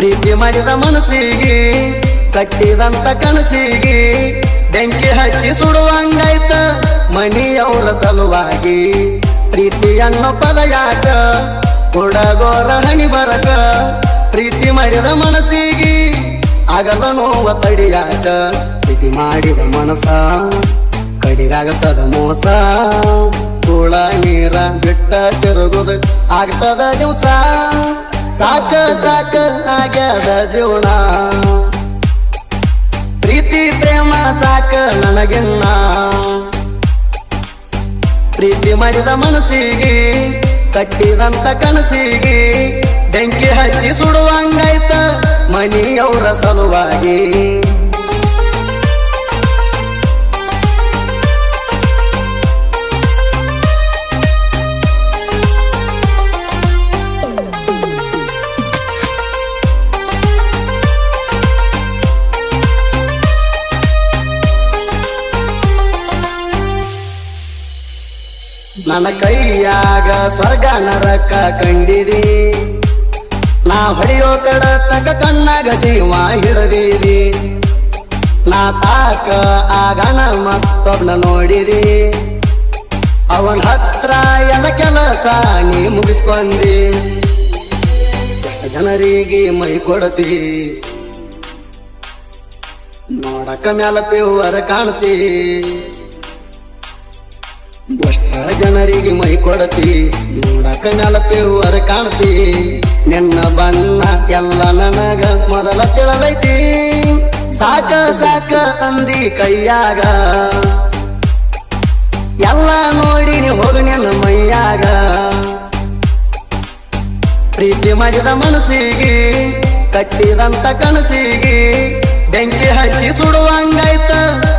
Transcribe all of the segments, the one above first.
ಪ್ರೀತಿ ಮಾಡಿದ ಮನಸ್ಸಿಗೆ, ಕಟ್ಟಿದಂತ ಕನಸಿಗೆ, ಬೆಂಕಿ ಹಚ್ಚಿ ಸುಡುವಂಗಾಯ್ತ ಮಣಿಯವರ ಸಲುವಾಗಿ. ಪ್ರೀತಿ ಅನ್ನೋ ಪದ ಯಾಕ ಕೊಡಗೋರ ಹಣಿ ಬರಕ, ಪ್ರೀತಿ ಮಾಡಿದ ಮನಸ್ಸಿಗೆ, ಆಗದ ನೋವ ತಡಿಯಾಕ. ಪ್ರೀತಿ ಮಾಡಿದ ಮನಸ ಕಡಿಗಾಗತ್ತದ ಮೋಸ. ಕೂಳ ನೀರ ಬಿಟ್ಟ ತಿರುಗುದು, ಆಗ್ತದ ದಿವಸ. ಸಾಕ ಸಾಕ ಆಗ್ಯದ ಜೀವನ ಪ್ರೀತಿ, ಪ್ರೇಮ ಸಾಕ ನನಗಿನ್ನ. ಪ್ರೀತಿ ಮಾಡಿದ ಮನಸ್ಸಿಗೆ, ಕಟ್ಟಿದಂತ ಕನಸಿಗೆ, ಬೆಂಕಿ ಹಚ್ಚಿ ಸುಡುವಂಗಾಯ್ತ ಮನಿಯವರ ಸಲುವಾಗಿ. ನನ್ನ ಕೈಯಾಗ ಸ್ವರ್ಗ ನರಕ ಕಂಡಿದಿ. ನಾ ಹೊಡೆಯೋ ಕಡ ತಕ ಕಣ್ಣಾಗ ಜೀವ ಹಿಡದಿದಿ. ನಾ ಸಾಕ ಆಗಣ ಮತ್ತೊಬ್ನ ನೋಡಿರಿ ಅವನ ಹತ್ರ ಎಲ್ಲ ಕೆಲಸ ನೀ ಮುಗಿಸ್ಕೊಂಡಿ ಜನರಿಗೆ ಮೈ ಕೊಡತಿ. ನೋಡಕ ಮ್ಯಾಲ ಪೇವರ ಕಾಣ್ತಿ. ಜನರಿಗೆ ಮೈ ಕೊಡತಿ. ನೋಡಕ ನೆಲಪೇವರ ಕಾಣತಿ. ನಿನ್ನ ಬಣ್ಣ ಎಲ್ಲ ನನಗ ಮೊದಲ ತಿಳಲೈತಿ. ಸಾಕ ಸಾಕ ಅಂದಿ ಕೈಯಾಗ. ಎಲ್ಲ ನೋಡಿ ನೀ ಹೋಗ ನಿನ್ನ ಮೈಯಾಗ. ಪ್ರೀತಿ ಮಾಡಿದ ಮನಸ್ಸಿಗೆ, ಕಟ್ಟಿದಂತ ಕನಸಿಗೆ, ಬೆಂಕಿ ಹಚ್ಚಿ ಸುಡುವಂಗಾಯ್ತ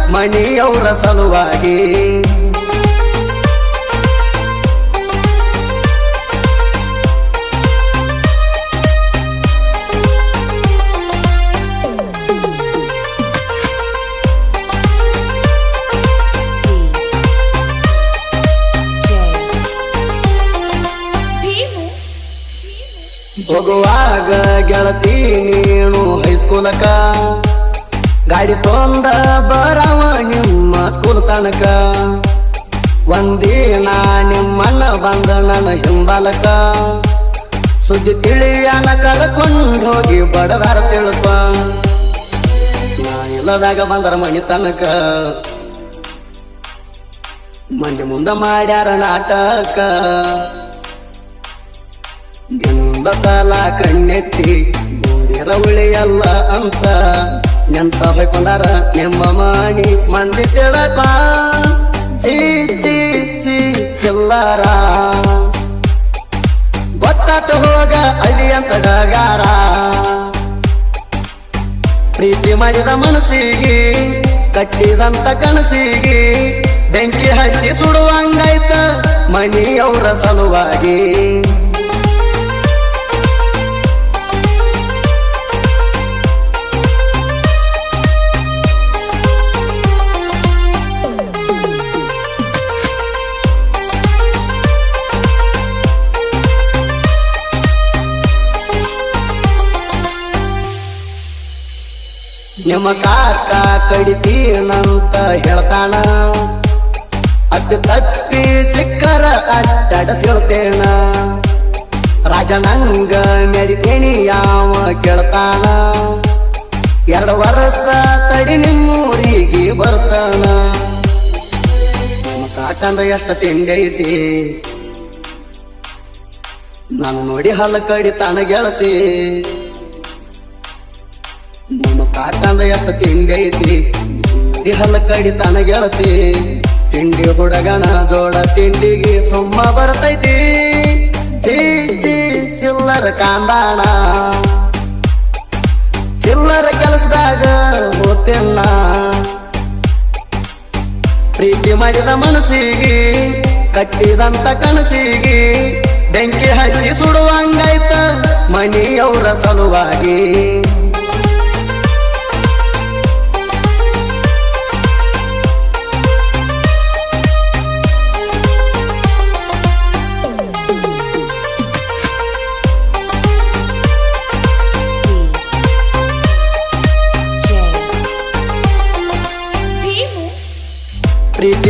ಮಣಿಯವರ ಸಲುವಾಗಿ. ಹೋಗುವಾಗ ಗೆಳತಿ ನೀನು ಹೈಸ್ಕೂಲಕ ಗಾಡಿ ತೊಂದ ಬರವ ನಿಮ್ಮ ಸ್ಕೂಲ್ ತನಕ. ಒಂದಿನ ನಿಮ್ಮನ್ನ ಬಂದ ನನ್ನ ಹಿಂಬಾಲಕ. ಸುದ್ದಿ ತಿಳಿಯನ ಕರ್ಕೊಂಡು ಹೋಗಿ ಬಡದಾರ ತಿಳಪ. ನಾ ಇಲ್ಲದಾಗ ಬಂದರ ಮಣಿ ತನಕ. ಮಂದಿ ಮುಂದ ಮಾಡ್ಯಾರ ನಾಟಕ. ಎಂದ ಸಾಲ ಕಣ್ಣೆತ್ತಿ ಬೋರಿಯರ ಉಳಿಯಲ್ಲ ಅಂತ. ನೆಂತ ಬೈಕೊಂಡಾರ ನಿಮ್ಮ ಮಾಡಿ ಮಂದಿ ತಿಳಕ ಚೀ ಚೀ ಚೀ, ಚಿಲ್ಲರ. ಗೊತ್ತಾತು ಹೋಗ ಅಲ್ಲಿ ಅಂತ ಡಗಾರ. ಪ್ರೀತಿ ಮಾಡಿದ ಮನಸ್ಸಿಗೆ, ಕಟ್ಟಿದಂತ ಕನಸಿಗೆ, ಬೆಂಕಿ ಹಚ್ಚಿ ಸುಡುವಂಗಾಯ್ತ ಮಣಿಯವರ ಸಲುವಾಗಿ. ನಿಮ್ಮ ಕಾಕ ಕಡಿತೀನಂತ ಹೇಳ್ತಾನ ಅಡ್ಡ ತಪ್ಪಿ ಸಿಕ್ಕರ ಅಡ್ಡಾಡಸಿಳ್ತೇಣ ರಾಜನಂಗ ಮೆರಿತೇಣಿ ಯಾವ ಕೇಳ್ತಾಣ. ಎರಡು ವರ್ಷ ತಡಿ ನಿಮ್ಮೂರಿಗೆ ಬರ್ತಾನ ನಮ್ಮ ಕಾಕಂದ ಎಷ್ಟ ತಿಂಡಿ ಐತಿ? ನಾನು ನೋಡಿ ಹಲ್ಲ ಕಡಿತಾನ ಗೆಳತಿ ಕಾಕಂದ ಎಷ್ಟು ತಿಂಡಿ ಐತಿ. ಕಡಿ ತನ ಗೆಳತಿ. ತಿಂಡಿ ಹುಡುಗನ ಜೋಡ ತಿಂಡಿಗೆ ಸುಮ್ಮ ಬರ್ತೈತಿ. ಚೀ ಚೀ, ಚಿಲ್ಲರ ಕಾಂದಾಣ. ಚಿಲ್ಲರ ಕೆಲಸದಾಗ ಗೊತ್ತಿಲ್ಲ ಪ್ರೀತಿ ಮಾಡಿದ ಮನಸ್ಸಿಗೆ, ಕಟ್ಟಿದಂತ ಕನಸಿಗೆ, ಬೆಂಕಿ ಹಚ್ಚಿ ಸುಡುವಂಗಾಯ್ತ ಮನೆಯವರ ಸಲುವಾಗಿ.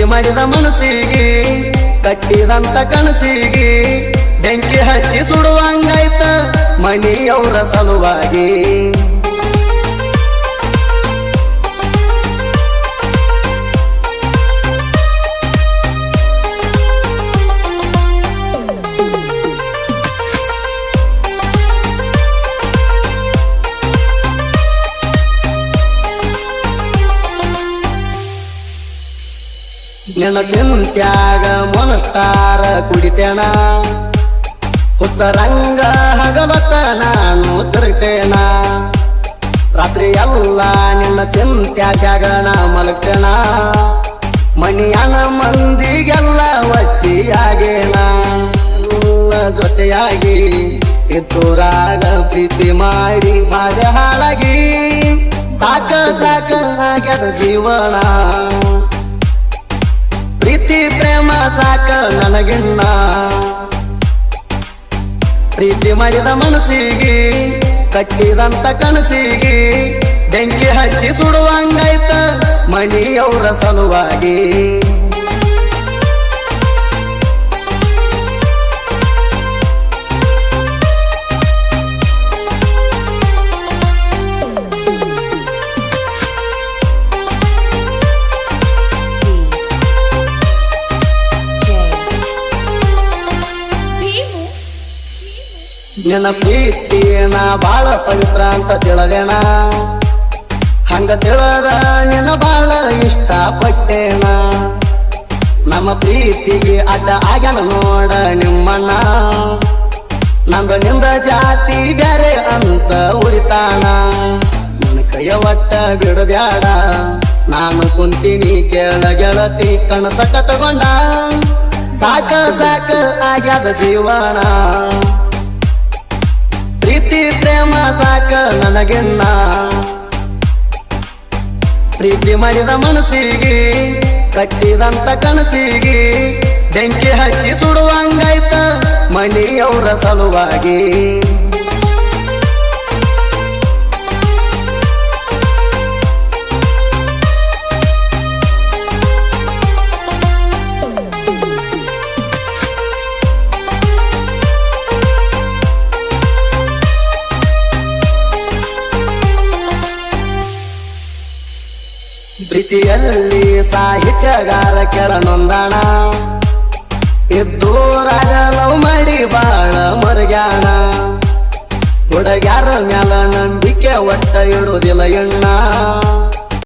ಮಾಡಿದ ಮನಸ್ಸಿಗೆ ಕಟ್ಟಿದಂತ ಕನಸಿಗೆ ಬೆಂಕಿ ಹಚ್ಚಿ ಸುಡುವಂಗಾಯ್ತ ಮನೆಯವರ ಸಲುವಾಗಿ. ನಿನ್ನ ಚಿಂತ್ಯಾಗ ಮೊನಸ್ಟಾರ ಕುಡಿತೇಣ. ಹುತ್ತ ರಂಗ ಹಗಲತ ನಾನು ತಿರುಗ್ತೇಣ. ರಾತ್ರಿ ಎಲ್ಲ ನಿನ್ನ ಚಿಂತ್ಯಾಗ ನಾ ಮಲಗ್ತೇಣ. ಮಣಿಯನ ಮಂದಿಗೆಲ್ಲ ವಚ್ಚಿಯಾಗೇಣ ಜೊತೆಯಾಗಿ ರಾಗ ಪ್ರೀತಿ ಮಾಡಿ, ಮಾದೆ ಹಾಳಾಗಿ. ಸಾಕ ಸಾಕ ಜೀವನ. ನನಗಿನ್ನ ಪ್ರೀತಿ ಮಾಡಿದ ಮನಸ್ಸಿಗೆ ಕಟ್ಟಿದಂತ ಕನಸಿಗೆ ಬೆಂಕಿ ಹಚ್ಚಿ ಸುಡುವಂಗಾಯ್ತ ಮಣಿಯವರ ಸಲುವಾಗಿ. ನಿನ್ನ ನಾ ಬಾಳ ಪವಿತ್ರ ಅಂತ ತಿಳದೇಣ ಹಂಗ ತಿಳದ ನಿನ್ನ ಬಾಳ ಇಷ್ಟ ಪಟ್ಟೇಣ ನಮ್ಮ ಪ್ರೀತಿಗೆ ಅಡ್ಡ ಆಗ್ಯಾನ ನೋಡ ನಿಮ್ಮಣ್ಣ ನಂದು ನಿಂದ ಜಾತಿ ಬೇರೆ ಅಂತ ಉರಿತಾಣ ನನ್ನ ಕೈಯ ಒಟ್ಟ ಬಿಡಬ್ಯಾಡ. ನಾನು ಕುಂತೀನಿ ಕೇಳ ಗೆಳತಿ ಕಣಸಕ ಕಟ್ಟಗೊಂಡ ಸಾಕ ಸಾಕ ಆಗ್ಯಾದ ಜೀವನ. ಪ್ರೀತಿ ಪ್ರೇಮ ಸಾಕ ನನಗೆನ್ನ. ಪ್ರೀತಿ ಮಾಡಿದ ಮನಸ್ಸಿಗೆ ಕಟ್ಟಿದಂತ ಕನಸಿಗೆ ಬೆಂಕಿ ಹಚ್ಚಿ ಸುಡುವಂಗಾಯ್ತ ಮಣಿಯವರ ಸಲುವಾಗಿ. ಪ್ರೀತಿಯಲ್ಲಿ ಸಾಹಿತ್ಯಗಾರ ಕೆಳನೊಂದಾಣ ಇದ್ದೂರಾಗ ಲವ್ ಮಾಡಿ ಬಾಳ ಮರಗ್ಯಾಣ. ಹುಡುಗ್ಯಾರ ಮ್ಯಾಲ ನಂಬಿಕೆ ಒಟ್ಟ ಇಡುವುದಿಲ್ಲ ಎಣ್ಣ.